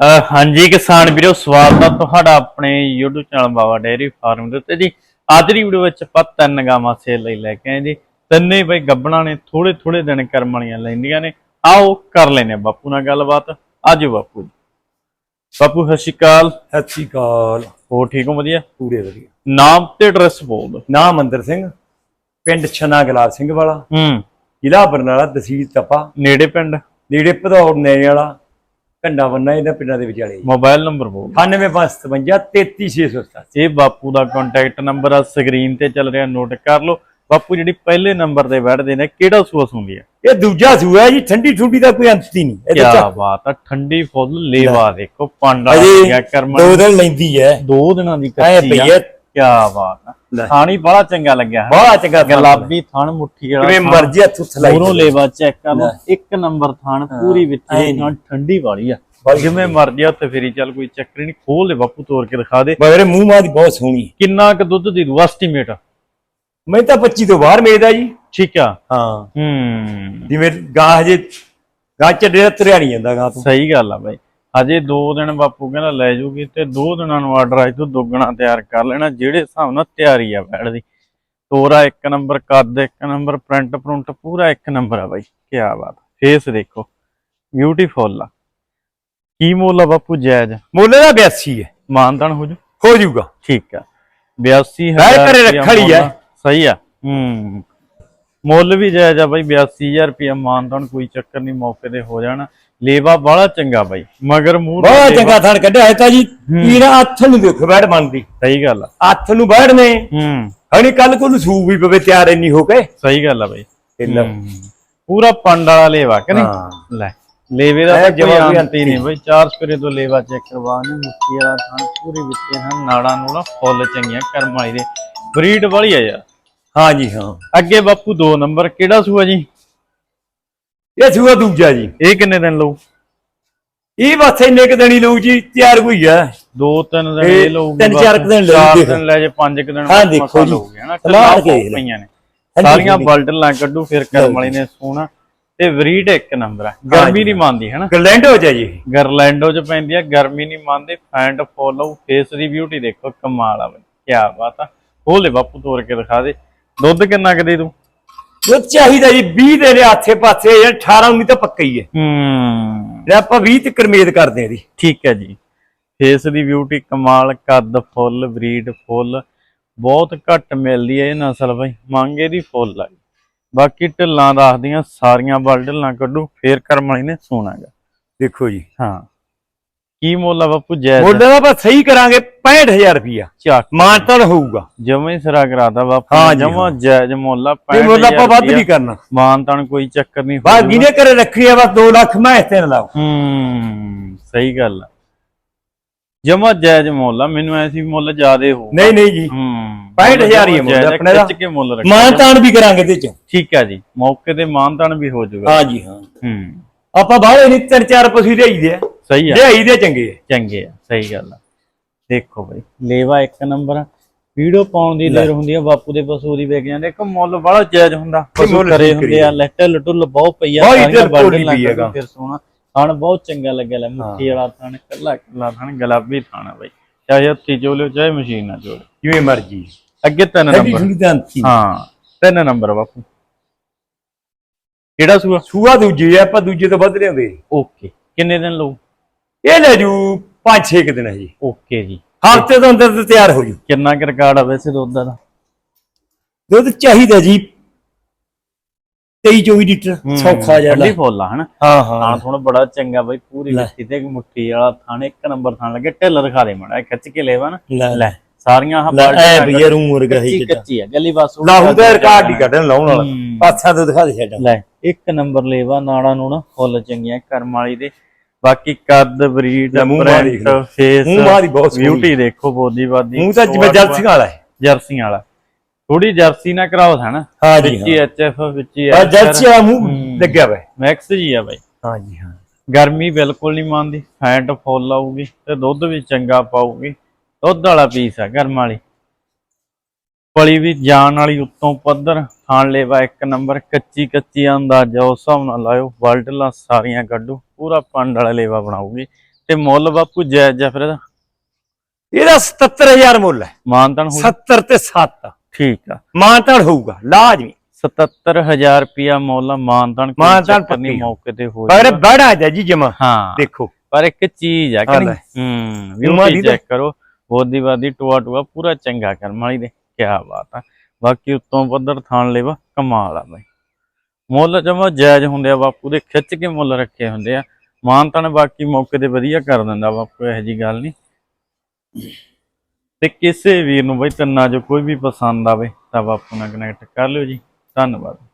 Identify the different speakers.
Speaker 1: ਅਹ ਹਾਂਜੀ ਕਿਸਾਨ ਵੀਰੋ ਸਵਾਗਤ ਹੈ ਤੁਹਾਡਾ ਆਪਣੇ YouTube channel Baba dairy farm ਦੇ ਉੱਤੇ ਜੀ। ਅੱਜ ਦੀ ਵੀਡੀਓ ਵਿੱਚ ਆਪਾਂ ਤਿੰਨ ਗਾਵਾਂ ਸੇਲ ਲਈ ਲੈ ਕੇ ਆਏ ਜੀ। ਤਿੰਨੇ ਬਈ ਗੱਬਣਾ ਨੇ ਥੋੜੇ ਥੋੜੇ ਦਿਨ ਕਰਮ ਵਾਲੀਆਂ ਲੈਂਦੀਆਂ ਨੇ। ਆਓ ਕਰ ਲੈਨੇ ਆਂ ਬਾਪੂ ਨਾਲ ਗੱਲਬਾਤ। ਆਜੋ ਬਾਪੂ ਜੀ। ਬਾਪੂ ਸਤਿ ਸ਼੍ਰੀ ਅਕਾਲ।
Speaker 2: ਸਤਿ ਸ਼੍ਰੀ ਅਕਾਲ।
Speaker 1: ਹੋਰ ਠੀਕ ਹੋ? ਵਧੀਆ?
Speaker 2: ਪੂਰੇ ਵਧੀਆ।
Speaker 1: ਨਾਮ ਤੇ ਐਡਰੈਸ ਬੋਲ ਦਿਓ।
Speaker 2: ਨਾਮ ਮੰਦਰ ਸਿੰਘ। ਪਿੰਡ ਛਨਾ ਗਲਾਬ ਸਿੰਘ ਵਾਲਾ।
Speaker 1: ਹੂੰ।
Speaker 2: ਜ਼ਿਲ੍ਹਾ ਬਰਨਾਲਾ ਤਹਿਸੀਲ ਤਪਾ
Speaker 1: ਨੇੜੇ ਪਿੰਡ?
Speaker 2: ਨੇੜੇ ਭਦੌੜ ਨੇੜੇ ਵਾਲਾ। ਕੰਡਾ ਬੰਨਾ ਇਹਨਾਂ ਪਿੰਡਾਂ ਦੇ ਵਿਚਾਲੇ
Speaker 1: ਮੋਬਾਈਲ ਨੰਬਰ ਬੋਲ।
Speaker 2: 9557 33687
Speaker 1: ਇਹ ਬਾਪੂ ਦਾ ਕੰਟੈਕਟ ਨੰਬਰ ਆ ਸਕਰੀਨ ਤੇ ਚੱਲ ਰਿਹਾ ਨੋਟ ਕਰ ਲਓ। ਬਾਪੂ ਜਿਹੜੀ ਪਹਿਲੇ ਨੰਬਰ ਤੇ ਬੈਠਦੇ ਨੇ ਕਿਹੜਾ ਸੂਸ ਹੁੰਦੀ ਆ?
Speaker 2: ਇਹ ਦੂਜਾ ਸੂਆ ਹੈ ਜੀ ਠੰਡੀ ਠੁੰਡੀ ਦਾ ਕੋਈ ਅੰਤ ਹੀ ਨਹੀਂ ਇਹਦੇ ਚ
Speaker 1: ਬਾਤ ਆ ਠੰਡੀ ਫੁੱਲ ਲੇਵਾ ਦੇਖੋ ਪਾਂਡਾ ਕਰਮਾਂ
Speaker 2: ਦੋ ਦਿਨ ਲੈਂਦੀ ਹੈ
Speaker 1: ਦੋ ਦਿਨਾਂ ਦੀ ਕੱਚੀ ਆ। ਕਿਆ ਬਾਤ ਆ। ਥਾਣੀ ਬੜਾ ਚੰਗਾ ਲੱਗਿਆ। ਹੈ
Speaker 2: ਬੜਾ ਚੰਗਾ ਥਾਣ
Speaker 1: ਗੁਲਾਬੀ ਥਣ ਮੁੱਠੀ ਵਾਲਾ
Speaker 2: ਕਿਵੇਂ
Speaker 1: ਥਣ।
Speaker 2: ਮਰਜ਼ੀ ਹੱਥ ਥਲਾਈ
Speaker 1: ਮੂਹਰੋਂ ਲੇਵਾ ਚੈੱਕ ਕਰ ਲਓ। ਇੱਕ ਨੰਬਰ ਥਣ ਪੂਰੀ ਵਿੱਚ ਦੀ ਨਾਲ ਠੰਡੀ ਵਾਲੀ ਆ।
Speaker 2: ਵਾਲੀ।
Speaker 1: ਜਿਵੇਂ ਮਰਜ਼ੀ ਆ ਉੱਥੇ ਫੇਰੀ ਚੱਲ ਕੋਈ ਚੱਕਰ ਹੀ ਨਹੀਂ ਖੋਲ ਦੇ ਬਾਪੂ ਤੋੜ ਕੇ ਦਿਖਾ ਦੇ।
Speaker 2: ਮਗਰੇ ਮੂੰਹ ਮਾਂ ਦੀ ਬਹੁਤ ਸੋਹਣੀ ਹੈ।
Speaker 1: ਕਿੰਨਾ ਕੁ ਦੁੱਧ ਦੀ ਦੂ ਐਸਟੀਮੇਟ
Speaker 2: ਮੈਂ ਤਾਂ 25 ਤੋਂ ਬਾਹਰ ਮੇਦਾ ਜੀ।
Speaker 1: ਠੀਕ ਆ।
Speaker 2: ਹਾਂ।
Speaker 1: ਹੂੰ।
Speaker 2: ਜਿਵੇਂ ਗਾਂ ਹਜੇ ਗਾਂ ਚੱਡੇ ਤੁਰਿਆ ਨਹੀਂ ਜਾਂਦਾ ਗਾਂ ਤੋਂ।
Speaker 1: ਸਹੀ ਗੱਲ ਆ ਬਾਈ। ਹਜੇ 2 ਦਿਨ ਬਾਪੂ ਕਹਿੰਦਾ ਲੈ ਜੂਗੀ ਤੇ 2 ਦਿਨਾਂ ਨੂੰ ਆਰਡਰ ਆਈ ਤੋਂ ਦੁੱਗਣਾ ਤਿਆਰ ਕਰ ਲੈਣਾ ਜਿਹੜੇ ਹਿਸਾਬ ਨਾਲ ਤਿਆਰੀ ਆ ਬੈੜ ਦੀ। ਤੋਰਾ ਇੱਕ ਨੰਬਰ ਕੱਦ ਇੱਕ ਨੰਬਰ ਪ੍ਰਿੰਟ ਪ੍ਰਿੰਟ ਪੂਰਾ ਇੱਕ ਨੰਬਰ ਆ ਬਾਈ ਕੀ ਬਾਤ ਫੇਸ ਦੇਖੋ ਬਿਊਟੀਫੁਲ ਆ। ਕੀ ਮੁੱਲ ਆ ਬਾਪੂ ਜਾਇਜ਼?
Speaker 2: ਮੁੱਲ ਦਾ 82 ਹੈ।
Speaker 1: ਮਾਨਤਨ ਹੋ ਜੂ?
Speaker 2: ਹੋ ਜਾਊਗਾ
Speaker 1: ਠੀਕ ਆ। 82
Speaker 2: ਰਾਏ ਘਰੇ
Speaker 1: ਰੁਪਇਆ
Speaker 2: ਰੱਖਣ ਹੀ ਆ।
Speaker 1: ਮੁੱਲ ਸਹੀ ਆ। ਹੂੰ। ਮੁੱਲ ਵੀ ਜਾਇਜ਼ ਆ ਬਾਈ 82000 ਰੁਪਇਆ ਮਾਨਤਨ ਕੋਈ ਚੱਕਰ ਨਹੀਂ ਮੌਕੇ ਤੇ ਹੋ ਜਾਣਾ। ਲੇਵਾ ਬੜਾ ਚੰਗਾ ਬਾਈ ਮਗਰ ਮੂੰਹ
Speaker 2: ਬਹੁਤ ਚੰਗਾ ਥਣ ਕੱਢਿਆ ਹੈ ਤਾਂ ਜੀ ਵੀਰਾ ਹੱਥ ਨੂੰ ਦੇਖੋ ਬੈਠ ਬਣਦੀ।
Speaker 1: ਸਹੀ ਗੱਲ ਆ।
Speaker 2: ਹੱਥ ਨੂੰ ਬੈਠਨੇ
Speaker 1: ਹੂੰ।
Speaker 2: ਹਣੀ ਕੱਲ ਕੋਲ ਸੂ ਵੀ ਪਵੇ ਤਿਆਰ ਇੰਨੀ ਹੋ ਕੇ।
Speaker 1: ਸਹੀ ਗੱਲ ਆ ਬਾਈ। ਪੂਰਾ ਪੰਡ ਵਾਲਾ ਲੇਵਾ ਕਿ ਨਹੀਂ? ਲੈ ਲੇਵੇ ਦਾ
Speaker 2: ਜਵਾਬ ਵੀ
Speaker 1: ਅੰਤ ਨਹੀਂ ਬਾਈ ਚਾਰ ਸਪਰੇ ਤੋਂ ਲੇਵਾ ਚੈੱਕ ਕਰਵਾ ਨੇ ਮੁੱਠੀ ਵਾਲਾ ਥਾਂ ਪੂਰੀ ਵਿੱਚੇ ਹਨ ਨਾੜਾਂ ਨੂੰ ਨਾ ਫੁੱਲ ਚੰਗੀਆਂ ਕਰਮ ਵਾਲੀ ਦੇ। ਬਰੀਡ ਵਾਲੀ ਆ ਯਾਰ।
Speaker 2: ਹਾਂ ਜੀ ਹਾਂ।
Speaker 1: ਅੱਗੇ ਬਾਪੂ 2 ਨੰਬਰ ਕਿਹੜਾ ਸੂਆ ਜੀ?
Speaker 2: ਇਹ ਸੂਆ ਦੂਜਾ ਜੀ।
Speaker 1: ਇਹ ਕਿੰਨੇ ਦਿਨ ਲਊ?
Speaker 2: ਇਹ ਬਸ ਇੰਨੇ ਕੁ ਦਿਨ ਹੀ ਲਊ ਜੀ ਤਿਆਰ ਹੋਈ ਆ।
Speaker 1: ਦੋ ਤਿੰਨ ਦਿਨ
Speaker 2: ਇਹ
Speaker 1: ਲਊਗੀ
Speaker 2: ਤਿੰਨ ਚਾਰ ਕੁ ਦਿਨ ਲਊ
Speaker 1: ਚਾਰ। ਦਿਨ ਲੈ ਜੇ ਪੰਜ ਕੁ ਦਿਨ
Speaker 2: ਹਾਂ, ਦੇਖੋ ਜੀ।
Speaker 1: ਲਊਗੀ,
Speaker 2: ਸਲਾਹ ਕੇ
Speaker 1: ਪਈਆਂ ਨੇ। ਸਾਰੀਆਂ
Speaker 2: ਹਾਂਜੀ।
Speaker 1: ਬਲਟਲਾਂ ਕੱਢੂ ਫਿਰ ਕਰਮ ਵਾਲੀ ਨੇ ਸੋਣਾ। ਤੇ ਵਰੀਡ ਇੱਕ ਨੰਬਰ ਆ। ਗਰਮੀ ਨਹੀਂ ਮੰਨਦੀ ਹਨਾ
Speaker 2: ਗਰਲੈਂਡ ਹੋ ਜਾ।
Speaker 1: ਗਰਲੈਂਡੋ ਚ ਪੈਂਦੀ ਆ ਗਰਮੀ ਨਹੀਂ ਮੰਨਦੇ। ਫੈਂਟ ਫੋਲੋ ਫੇਸ ਦੀ ਬਿਊਟੀ ਦੇਖੋ ਕਮਾਲ ਆ ਬਈ ਕੀ ਬਾਤ ਆ। ਦੇ ਬਾਪੂ ਤੋੜ ਕੇ ਦਿਖਾ ਦੇ। ਦੁੱਧ ਕਿੰਨਾ ਕੁ ਦੇ ਦੂੰ
Speaker 2: ਉਹ ਚਾਹੀਦਾ ਜੀ 20 ਦੇ ਦੇ ਆਸੇ ਪਾਸੇ ਯਾਰ 18 19 ਤਾਂ ਪੱਕਾ ਹੀ ਹੈ।
Speaker 1: ਹੂੰ।
Speaker 2: ਜੇ ਆਪਾਂ 20 ਤੇ ਕਰਮੇਦ ਕਰਦੇ ਆ ਇਹਦੀ
Speaker 1: ਠੀਕ ਹੈ ਜੀ। ਫੇਸ ਦੀ ਬਿਊਟੀ ਕਮਾਲ ਕੱਦ ਫੁੱਲ ਬਰੀਡ ਫੁੱਲ ਬਹੁਤ ਘੱਟ ਮਿਲਦੀ ਹੈ ਇਹ ਨਸਲ ਬਈ ਮੰਗੇ ਦੀ ਫੁੱਲ ਆ ਬਾਕੀ ਢਿੱਲਾਂ ਦੱਸਦੀਆਂ ਸਾਰੀਆਂ ਬਲ ਢਿੱਲਾਂ ਕੱਢੂ ਫੇਰ ਕਰਮ ਵਾਲੀ ਨੇ ਸੋਣਾਗਾ
Speaker 2: ਦੇਖੋ ਜੀ।
Speaker 1: ਹਾਂ। ਕੀ ਮੁੱਲ ਆ ਬਾਪੂ ਜੈ
Speaker 2: ਮੁੱਲ ਦਾ ਆਪਾਂ ਸਹੀ ਕਰਾਂਗੇ 65000 ਰੁਪਿਆ
Speaker 1: ਚੱਕ
Speaker 2: ਮਾਨਤਨ ਹੋਊਗਾ
Speaker 1: ਜਮੇ ਹੀ ਸਿਰਾ ਕਰਾਦਾ ਬਾਪੂ
Speaker 2: ਹਾਂ ਜੀ,
Speaker 1: ਜਮਾ। ਜਾਇਜ਼ ਮੁੱਲ ਆ
Speaker 2: ਇਹ ਮੁੱਲ
Speaker 1: 65,000
Speaker 2: ਆਪਾਂ ਵੱਧ। ਨਹੀਂ ਕਰਨਾ।
Speaker 1: ਮਾਨ ਤਾਨ ਕੋਈ ਚੱਕਰ ਨਹੀਂ
Speaker 2: ਬਸ ਜਿਹਨੇ ਘਰੇ ਰੱਖੀ ਆ ਬਸ 2 ਲੱਖ ਮੈਂ ਇਸ ਤੇ ਨਾ ਲਾਓ
Speaker 1: ਹੂੰ ਸਹੀ ਗੱਲ ਆ। ਜਮਾ ਜਾਇਜ਼ ਮੁੱਲ ਆ ਮੈਨੂੰ ਐਸੀ ਮੁੱਲ ਜ਼ਿਆਦੇ ਹੋ
Speaker 2: ਨਹੀਂ ਨਹੀਂ ਜੀ।
Speaker 1: ਹੂੰ
Speaker 2: 65,000 ਹੀ ਮੁੱਲ ਆਪਣੇ ਦਾ।
Speaker 1: ਕੇ ਮੁੱਲ ਰੱਖਿਆ।
Speaker 2: ਮਾਨਤਾਨ ਵੀ ਕਰਾਂਗੇ ਇਹਦੇ ਚ।
Speaker 1: ਠੀਕ ਆ ਜੀ ਮੌਕੇ ਤੇ ਮਾਨ ਤਾਨ ਵੀ ਹੋ ਜਾਊਗਾ।
Speaker 2: ਹਾਂ ਜੀ ਹਾਂ।
Speaker 1: ਹੂੰ।
Speaker 2: ਆਪਾਂ ਬਾਹਲੇ ਨਹੀਂ ਤਿੰਨ ਚਾਰ ਪਸ਼ੂ ਲਿਆਈਦੇ ਆ।
Speaker 1: ਸਹੀ ਆ।
Speaker 2: ਲਿਆਈ ਦੇ ਚੰਗੇ ਆ
Speaker 1: ਚੰਗੇ। ਆ ਸਹੀ ਗੱਲ ਆ। ਦੇਖੋ ਬਈ ਲੇਵਾ ਇੱਕ ਨੰਬਰ ਵੀਡੀਓ ਪਾਉਣ ਦੀ ਦੇਰ ਹੁੰਦੀ ਆ ਬਾਪੂ ਦੇ ਪਸ਼ੂ ਦੀ ਵੇਖ ਜਾਂਦੇ ਇੱਕ ਮੁੱਲ ਬੜਾ ਜਾਇਜ਼ ਹੁੰਦਾ। ਪਸ਼ੂ ਕਰੇ ਹੁੰਦੇ ਆ ਲੈਟਲ ਟੁੱਲ ਬਹੁਤ ਪਈ ਆ
Speaker 2: ਬਹੁਤ
Speaker 1: ਸਾਰੀਆਂ
Speaker 2: ਇੱਧਰ
Speaker 1: ਬਰਡਨ
Speaker 2: ਢੋਲੀ
Speaker 1: ਲੱਗ
Speaker 2: ਪਈ
Speaker 1: ਕੇ
Speaker 2: ਹੈਗਾ।
Speaker 1: ਫਿਰ ਸੋਹਣਾ। ਥਣ ਬਹੁਤ ਚੰਗਾ ਲੱਗਿਆ ਲੈ ਮੁੱਠੀ ਵਾਲਾ ਥਣ ਕੱਲਾ ਕੱਲਾ ਥਣ ਗੁਲਾਬੀ ਥਣ ਆ ਬਈ। ਚਾਹੇ ਹੱਥੀ ਚੋਲਿਓ ਚਾਹੇ ਮਸ਼ੀਨ ਨਾਲ ਚੋਲਿਓ
Speaker 2: ਜਿਵੇਂ ਮਰਜ਼ੀ।
Speaker 1: ਅੱਗੇ ਤਿੰਨ ਨੰਬਰ।
Speaker 2: ਹੀ
Speaker 1: ਤਿੰਨ ਨੰਬਰ ਬਾਪੂ। ਕਿਹੜਾ ਸੂਆ?
Speaker 2: ਸੂਆ ਦੂਜੀ ਆ ਆਪਾਂ ਦੂਜੇ ਤੋਂ ਵੱਧ ਲਿਆਉਂਦੇ।
Speaker 1: ਓਕੇ ਕਿੰਨੇ ਦਿਨ ਲਊ?
Speaker 2: ਇਹ ਲੈ ਜੂ 5-6 ਕੁ ਦਿਨ ਹੈ ਜੀ।
Speaker 1: ਓਕੇ ਜੀ।
Speaker 2: ਹਫ਼ਤੇ ਤੋਂ ਅੰਦਰ ਤੇ ਤਿਆਰ ਹੋ ਜੂ।
Speaker 1: ਕਿੰਨਾ ਕੁ ਰਿਕਾਰਡ ਆ ਵੈਸੇ ਦੁੱਧ ਦਾ?
Speaker 2: ਦੁੱਧ ਚਾਹੀਦਾ ਜੀ। 23-24 ਲੀਟਰ ਸੌਖਾ ਜਿਹਾ
Speaker 1: ਠੰਡੀ ਫੁੱਲ ਆ ਹਨਾ?
Speaker 2: ਹਾਂ ਹਾਂ।
Speaker 1: ਥਾਣ ਥੋੜਾ ਬੜਾ ਚੰਗਾ ਬਾਈ ਪੂਰੀ। ਲੱਸੀ ਤੇ ਮੁੱਠੀ ਵਾਲਾ ਥਾਣ ਇੱਕ ਨੰਬਰ ਥਾਣ ਲੱਗੇ ਢਿੱਲ ਰਖਾ ਦੇ ਮੜਾ ਖਿੱਚ ਕੇ ਲੈਵਾ ਨਾ।
Speaker 2: ਲੈ।
Speaker 1: ਲੈ ਸਾਰੀਆਂ ਆਹ
Speaker 2: ਲੈ ਐ ਭਈਆ ਰੂਮ ਵਰਗਾ ਹੀ
Speaker 1: ਕੱਚੀ ਆ ਗੱਲੀ ਬਸ
Speaker 2: ਲਾਹੂ ਦਾ ਰਿਕਾਰਡ ਹੀ ਕੱਢਣ ਲਾਉਣ ਵਾਲਾ। ਪਾਸਾ ਤੋਂ ਦਿਖਾ ਦੇ ਛੱਡ
Speaker 1: ਲੈ ਇੱਕ ਨੰਬਰ ਲੈਵਾ ਨਾੜਾਂ ਨੂੰ ਨਾ ਫੁੱਲ ਚੰਗੀਆਂ ਕਰਮ ਵਾਲੀ ਦੇ। ਬਾਕੀ ਕੱਦ ਬਰੀਡ
Speaker 2: ਮੂੰਹ ਮਾਰ ਦੇਖ ਲਓ।
Speaker 1: ਫੇਸ
Speaker 2: ਮੂੰਹ ਮਾਰ ਹੀ ਬਹੁਤ ਸੋਹਣੀ।
Speaker 1: ਬਿਊਟੀ ਦੇਖੋ ਬੋਦੀ ਬਾਦੀ
Speaker 2: ਮੂੰਹ ਤਾਂ ਜਿਵੇਂ ਜਲਸੀ ਵਾਲਾ ਹੈ।
Speaker 1: ਜਰਸੀ ਵਾਲਾ। ਥੋੜੀ ਜਰਸੀ ਨਾ ਕਰਾਓ ਥਾ ਨਾ।
Speaker 2: ਹਾਂ ਜੀ
Speaker 1: ਵਿੱਚ ਹੀ ਐਚਐਫ ਵਿੱਚ ਹੀ
Speaker 2: ਹਾਂ ਜਲਸੀ ਵਾਲਾ ਮੂੰਹ
Speaker 1: ਹੂੰ।
Speaker 2: ਲੱਗਿਆ ਵੇ
Speaker 1: ਮੈਕਸ ਜੀ ਆ ਬਾਈ।
Speaker 2: ਹਾਂ ਜੀ ਹਾਂ।
Speaker 1: ਗਰਮੀ ਬਿਲਕੁਲ ਨਹੀਂ ਮੰਨਦੀ ਫੈਟ ਫੁੱਲ ਆਊਗੀ ਤੇ ਦੁੱਧ ਵੀ ਚੰਗਾ ਪਾਊਗੀ। ਦੁੱਧ ਵਾਲਾ ਪੀਸ ਆ ਗਰਮ ਵਾਲੀ। ਪਲੀ ਵੀ ਜਾਣ ਵਾਲੀ ਉੱਤੋਂ ਪੱਧਰ ਖਾਣ ਲੇਵਾ ਇੱਕ ਨੰਬਰ ਕੱਚੀ ਕੱਚੀ ਅੰਦਾਜ਼ਾ ਉਸ ਹਿਸਾਬ ਨਾਲ ਲਾਇਓ। ਵਰਲਡਲਾਂ ਸਾਰੀਆਂ ਕੱਢੂ ਪੂਰਾ ਪੰਡ ਵਾਲਾ ਲੇਵਾ ਬਣਾਊਗੀ ਤੇ ਮੁੱਲ ਬਾਪੂ ਜਾਇਜ਼ ਜਾਂ ਫਿਰ ਇਹਦਾ?
Speaker 2: ਇਹਦਾ 77000 ਮੁੱਲ ਹੈ।
Speaker 1: ਮਾਨਤਨ ਹੋ
Speaker 2: 70 ਤੇ 7
Speaker 1: ਠੀਕ ਆ।
Speaker 2: ਮਾਨਤਾਨ ਹੋਊਗਾ ਲਾਜ਼ਮੀ।
Speaker 1: 77000 ਰੁਪਿਆ ਮੁੱਲ ਮਾਨਤਨ
Speaker 2: ਮਾਨਤਾਨ ਪੱਕੀ।
Speaker 1: ਮੌਕੇ ਤੇ ਹੋ
Speaker 2: ਪਰ। ਬੜਾ ਜਾ ਜੀ ਜਮਾ
Speaker 1: ਹਾਂ।
Speaker 2: ਦੇਖੋ।
Speaker 1: ਪਰ ਇੱਕ ਚੀਜ਼ ਆ ਕਿ
Speaker 2: ਹਾਂ ਤਾਂ-
Speaker 1: ਚੈੱਕ ਕਰੋ। ਬੋਦੀ ਬਾਦੀ ਟੋਆ ਟੋਆ ਪੂਰਾ ਚੰਗਾ ਕਰਮ ਵਾਲੀ ਦੇ। ਕਿਆ ਬਾਤ ਆ। ਬਾਕੀ ਉੱਤੋਂ ਪੱਧਰ ਥਾਣ ਲੇਵਾ ਕਮਾਲ ਆ ਬਈ। ਮੁੱਲ ਜਮਾ ਜਾਇਜ਼ ਹੁੰਦੇ ਆ ਬਾਪੂ ਦੇ, ਖਿੱਚ ਕੇ ਮੁੱਲ ਰੱਖੇ ਹੁੰਦੇ ਆ। ਮਾਨਤਾ ਨੇ ਬਾਕੀ ਮੌਕੇ ਤੇ ਵਧੀਆ ਕਰ ਦਿੰਦਾ ਬਾਪੂ, ਇਹੋ ਜੀ ਗੱਲ ਨਹੀਂ। ਤੇ ਕਿਸੇ ਵੀਰ ਨੂੰ ਬਈ ਤੰਨਾ ਜੋ ਕੋਈ ਵੀ ਪਸੰਦ ਆਵੇ ਤਾਂ ਬਾਪੂ ਨਾਲ ਕਨੈਕਟ ਕਰ ਲਿਓ ਜੀ। ਧੰਨਵਾਦ।